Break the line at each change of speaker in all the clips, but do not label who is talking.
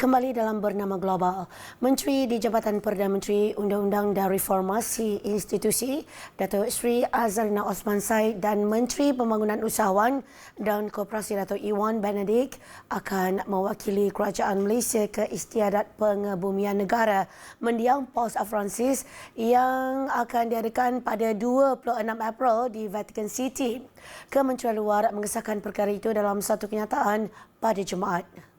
Kembali dalam bernama global, Menteri di Jabatan Perdana Menteri Undang-Undang dan Reformasi Institusi, Datuk Seri Azarina Osman Said dan Menteri Pembangunan Usahawan dan Koperasi Datuk Iwan Benedict akan mewakili Kerajaan Malaysia ke Istiadat Pengebumian Negara mendiang Paus Francis yang akan diadakan pada 26 April di Vatican City. Kementerian Luar mengesahkan perkara itu dalam satu kenyataan pada Jumaat.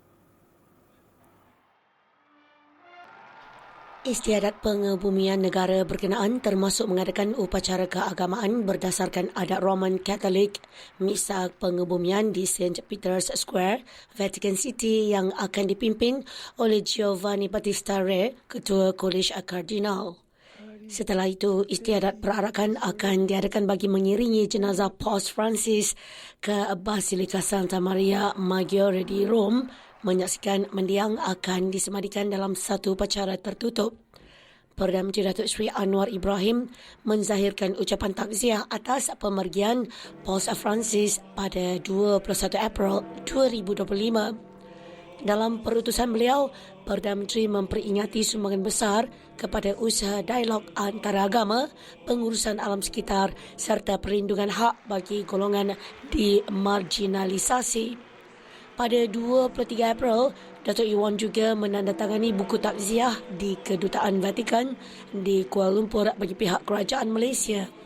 Istiadat pengebumian negara berkenaan termasuk mengadakan upacara keagamaan berdasarkan adat Roman Katolik Misa pengebumian di St. Peter's Square, Vatican City yang akan dipimpin oleh Giovanni Battista Re, Ketua College Cardinal. Setelah itu, istiadat perarakan akan diadakan bagi mengiringi jenazah Paus Francis ke Basilika Santa Maria Maggiore di Rome menyaksikan mendiang akan disemadikan dalam satu upacara tertutup. Perdana Menteri Datuk Seri Anwar Ibrahim menzahirkan ucapan takziah atas pemergian Paus Francis pada 21 April 2025. Dalam perutusan beliau, Perdana Menteri memperingati sumbangan besar kepada usaha dialog antaragama, pengurusan alam sekitar serta perlindungan hak bagi golongan dimarginalisasi. Pada 23 April, Datuk Iwan juga menandatangani buku takziah di Kedutaan Vatikan di Kuala Lumpur bagi pihak kerajaan Malaysia.